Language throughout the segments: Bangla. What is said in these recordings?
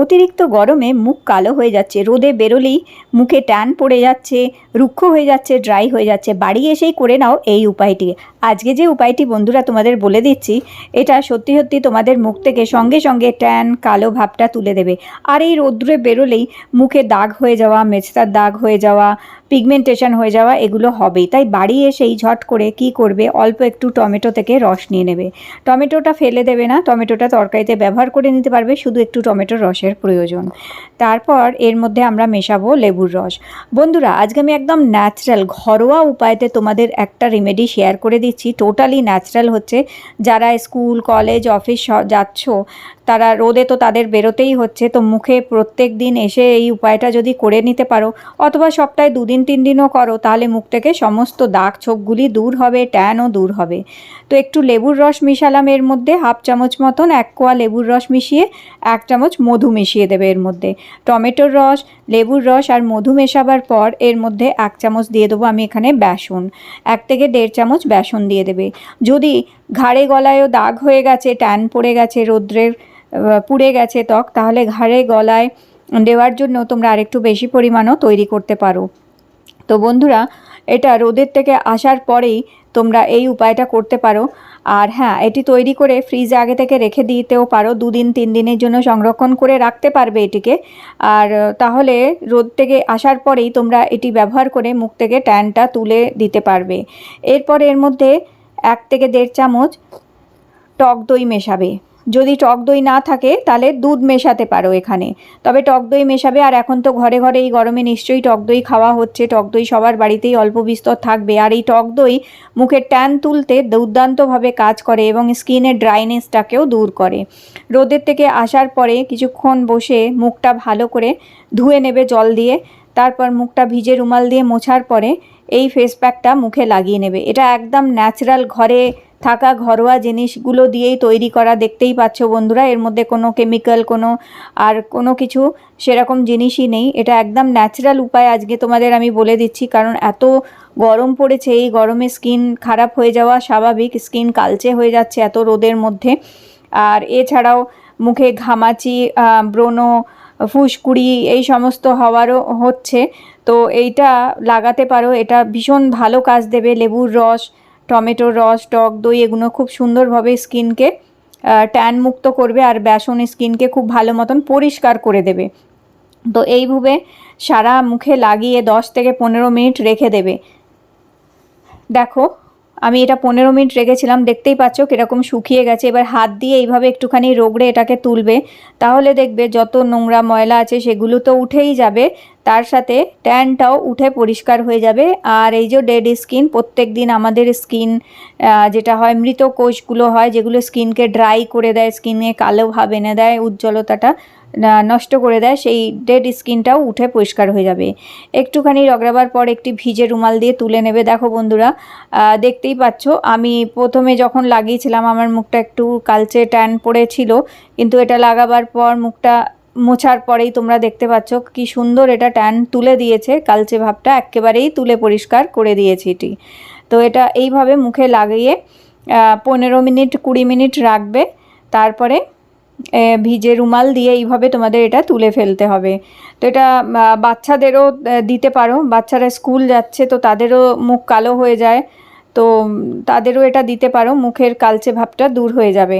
অতিরিক্ত গরমে মুখ কালো হয়ে যাচ্ছে, রোদে বেরোলেই মুখে ট্যান পড়ে যাচ্ছে, রুক্ষ হয়ে যাচ্ছে, ড্রাই হয়ে যাচ্ছে। বাড়ি এসেই করে নাও এই উপায়টি আজকে যে উপায়টি বন্ধুরা তোমাদের বলে দিচ্ছি, এটা সত্যি সত্যি তোমাদের মুখ থেকে সঙ্গে সঙ্গে ট্যান কালো ভাবটা তুলে দেবে। আর এই রোদ্রে বেরোলেই মুখে দাগ হয়ে যাওয়া মেচতার দাগ হয়ে যাওয়া পিগমেন্টেশন হয়ে যাওয়া, এগুলো হবেই। তাই বাড়ি এসেই ঝট করে কি করবে, অল্প একটু টমেটো থেকে রস নিয়ে নেবে। টমেটোটা ফেলে দেবে না, টমেটোটা তরকারিতে ব্যবহার করে নিতে পারবে, শুধু একটু টমেটোর রসের প্রয়োজন। তারপর এর মধ্যে আমরা মেশাবো লেবুর রস। বন্ধুরা, আজকে আমি একদম ন্যাচারাল ঘরোয়া উপায়তে তোমাদের একটা রেমেডি শেয়ার করে দিচ্ছি টোটালি ন্যাচারাল হচ্ছে। যারা স্কুল, কলেজ, অফিস যাচ্ছ, তারা রোদে তো তাদের বেরোতেই হচ্ছে, তো মুখে প্রত্যেক দিন এসে এই উপায়টা যদি করে নিতে পারো, অথবা সপ্তাহে দুদিন, তিন দিনও করো, তাহলে মুখ থেকে সমস্ত দাগ ছোপগুলি দূর হবে, ট্যানও দূর হবে। তো একটু লেবুর রস মিশালাম এর মধ্যে, হাফ চামচ মতন এক কোয়া লেবুর রস মিশিয়ে এক চামচ মধু মিশিয়ে দেবে এর মধ্যে। টমেটোর রস লেবুর রস আর মধু মেশাবার পর এর মধ্যে এক চামচ দিয়ে দেবো আমি এখানে বেসন। এক থেকে দেড় চামচ বেসন দিয়ে দেবে। যদি ঘাড়ে গলায়ও দাগ হয়ে গেছে, ট্যান পড়ে গেছে, রৌদ্রের পুড়ে গেছে ত্বক, তাহলে ঘাড়ে গলায় দেওয়ার জন্য তোমরা আরেকটু বেশি পরিমাণও তৈরি করতে পারো। তো বন্ধুরা এটা রোদের থেকে আসার পরেই তোমরা এই উপায়টা করতে পারো। আর হ্যাঁ এটি তৈরি করে ফ্রিজে আগে থেকে রেখে দিতেও পারো। দুদিন, তিন দিনের জন্য সংরক্ষণ করে রাখতে পারবে এটিকে। আর তাহলে রোদ থেকে আসার পরেই তোমরা এটি ব্যবহার করে মুখ থেকে ট্যানটা তুলে দিতে পারবে। এরপর এর মধ্যে এক থেকে দেড় চামচ টক দই মেশাবে। যদি টক দই না থাকে, তাহলে দুধ মেশাতে পারো এখানে। তবে টক দই মেশাবে, আর এখন তো ঘরে ঘরে এই গরমে নিশ্চয়ই টক দই খাওয়া হচ্ছে। টক দই সবার বাড়িতেই অল্প বিস্তর থাকবে। আর এই টক দই মুখের ট্যান তুলতে দুর্দান্তভাবে কাজ করে এবং স্কিনের ড্রাইনেসটাকেও দূর করে। রোদের থেকে আসার পরে কিছুক্ষণ বসে মুখটা ভালো করে ধুয়ে নেবে জল দিয়ে। তারপর মুখটা ভিজে রুমাল দিয়ে মোছার পরে এই ফেস প্যাকটা মুখে লাগিয়ে নেবে। এটা একদম ন্যাচারাল ঘরে থাকা ঘরোয়া জিনিসগুলো দিয়েই তৈরি করা দেখতেই পাচ্ছ বন্ধুরা। এর মধ্যে কোনো কেমিক্যাল কোনো আর কোনো কিছু সেরকম জিনিসই নেই। এটা একদম ন্যাচারাল উপায় আজকে তোমাদের আমি বলে দিচ্ছি। কারণ এত গরম পড়েছে, এই গরমে স্কিন খারাপ হয়ে যাওয়া স্বাভাবিক। স্কিন কালচে হয়ে যাচ্ছে এত রোদের মধ্যে। আর এছাড়াও মুখে ঘামাচি ব্রণ, ফুসকুড়ি এই সমস্ত হওয়ারও হচ্ছে। তো এইটা লাগাতে পারো। এটা ভীষণ ভালো কাজ দেবে। লেবুর রস টমেটোর রস, টক দই এগুলো খুব সুন্দরভাবে স্কিনকে ট্যান মুক্ত করবে আর বেসন স্কিনকে খুব ভালো মতন পরিষ্কার করে দেবে। তো এইভাবে সারা মুখে লাগিয়ে দশ থেকে পনেরো মিনিট রেখে দেবে। দেখো, আমি এটা পনেরো মিনিট রেখেছিলাম, দেখতেই পাচ্ছ কীরকম শুকিয়ে গেছে। এবার হাত দিয়ে এইভাবে একটুখানি রোগড়ে এটাকে তুলবে, তাহলে দেখবে যত নোংরা ময়লা আছে সেগুলো তো উঠেই যাবে তার সাথে ট্যানটাও উঠে পরিষ্কার হয়ে যাবে। আর এই যে ডেড স্কিন, প্রত্যেক দিন আমাদের স্কিন যেটা হয়, মৃত কোষগুলো হয়, যেগুলো স্কিনকে ড্রাই করে দেয় স্কিনে কালো ভাব এনে দেয়, উজ্জ্বলতাটা নষ্ট করে দেয়, সেই ডেড স্কিনটাও উঠে পরিষ্কার হয়ে যাবে। একটুখানি রগড়াবার পর একটি ভিজে রুমাল দিয়ে তুলে নেবে। দেখো বন্ধুরা দেখতেই পাচ্ছ, আমি প্রথমে যখন লাগিয়েছিলাম, আমার মুখটা একটু কালচে ট্যান পড়েছিল, কিন্তু এটা লাগাবার পর মুখটা মোছার পরেই তোমরা দেখতে পাচ্ছ কি সুন্দর এটা ট্যান তুলে দিয়েছে, কালচে ভাবটা একেবারেই তুলে পরিষ্কার করে দিয়েছি এটি। তো এটা এইভাবে মুখে লাগিয়ে পনেরো মিনিট, কুড়ি মিনিট রাখবে, তারপরে ভিজে রুমাল দিয়ে এইভাবে তোমাদের এটা তুলে ফেলতে হবে। তো এটা বাচ্চাদেরও দিতে পারো, বাচ্চারা স্কুল যাচ্ছে তো তাদেরও মুখ কালো হয়ে যায়, তো তাদেরও এটা দিতে পারো, মুখের কালচে ভাবটা দূর হয়ে যাবে।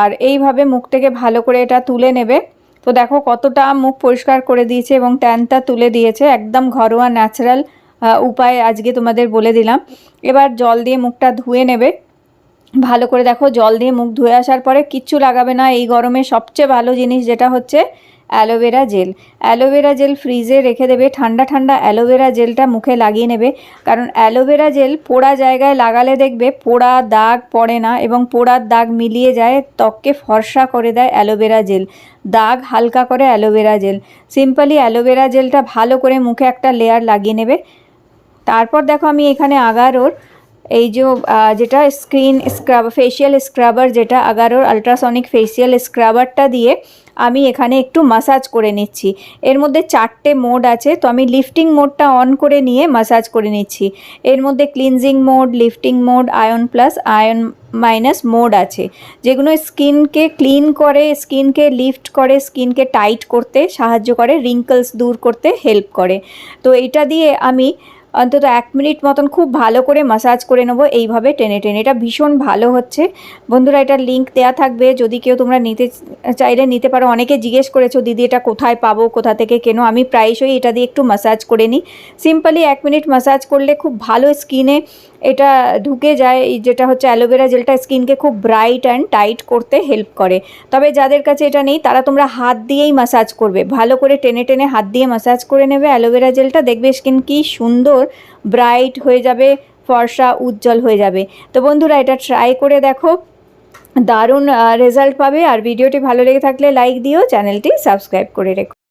আর এইভাবে মুখ থেকে ভালো করে এটা তুলে নেবে তো দেখো কতটা মুখ পরিষ্কার করে দিয়েছে এবং ট্যানটা তুলে দিয়েছে, একদম ঘরোয়া ন্যাচারাল উপায় আজকে তোমাদের বলে দিলাম। এবার জল দিয়ে মুখটা ধুয়ে নেবে। ভালো করে দেখো, জল দিয়ে মুখ ধুয়ে আসার পরে কিচ্ছু লাগাবে না। এই গরমে সবচেয়ে ভালো জিনিস যেটা হচ্ছে অ্যালোভেরা জেল। অ্যালোভেরা জেল ফ্রিজে রেখে দেবে। ঠান্ডা ঠান্ডা অ্যালোভেরা জেলটা মুখে লাগিয়ে নেবে। কারণ অ্যালোভেরা জেল পোড়া জায়গায় লাগালে দেখবে পোড়া দাগ পড়ে না এবং পোড়ার দাগ মিলিয়ে যায়, ত্বককে ফর্সা করে দেয় অ্যালোভেরা জেল। দাগ হালকা করে অ্যালোভেরা জেল। সিম্পলি অ্যালোভেরা জেলটা ভালো করে মুখে একটা লেয়ার লাগিয়ে নেবে। তারপর দেখো আমি এখানে আগারোর এই যে যেটা স্ক্রিন স্ক্রাব ফেশিয়াল স্ক্রাবার যেটা আগারোর আলট্রাসনিক ফেশিয়াল স্ক্রাবারটা দিয়ে আমি এখানে একটু মাসাজ করে নিচ্ছি। এর মধ্যে চারটে মোড আছে, তো আমি লিফটিং মোডটা অন করে নিয়ে মাসাজ করে নিচ্ছি। এর মধ্যে cleansing mode lifting mode ion plus ion minus mode আছে। যেগুলো স্কিনকে ক্লিন করে, স্কিনকে লিফট করে, স্কিনকে টাইট করতে সাহায্য করে রিঙ্কলস দূর করতে হেল্প করে। তো এটা দিয়ে আমি অন্তত এক মিনিট মতন খুব ভালো করে মাসাজ করে নেব। এইভাবে টেনে টেনে। এটা ভীষণ ভালো হচ্ছে। বন্ধুরা, এটার লিঙ্ক দেওয়া থাকবে। যদি কেউ তোমরা নিতে চাইলে নিতে পারো। অনেকে জিজ্ঞেস করেছ, দিদি, এটা কোথায় পাবো? কোথা থেকে কেন? আমি প্রায়শই এটা দিয়ে একটু মাসাজ করে নিই। সিম্পলি এক মিনিট মাসাজ করলে খুব ভালো স্কিনে এটা ঢুকে যায়। যেটা হচ্ছে অ্যালোভেরা জেলটা স্কিনকে খুব ব্রাইট অ্যান্ড টাইট করতে হেল্প করে। তবে যাদের কাছে এটা নেই, তারা তোমরা হাত দিয়েই মাসাজ করবে। ভালো করে টেনে টেনে হাত দিয়ে মাসাজ করে নেবে অ্যালোভেরা জেলটা দেখবে স্কিন কি সুন্দর ব্রাইট হয়ে যাবে, ফর্সা উজ্জ্বল হয়ে যাবে। তো বন্ধুরা, এটা ট্রাই করে দেখো। দারুণ রেজাল্ট পাবে। আর ভিডিওটি ভালো লেগে থাকলে লাইক দিও চ্যানেলটি সাবস্ক্রাইব করে রেখো।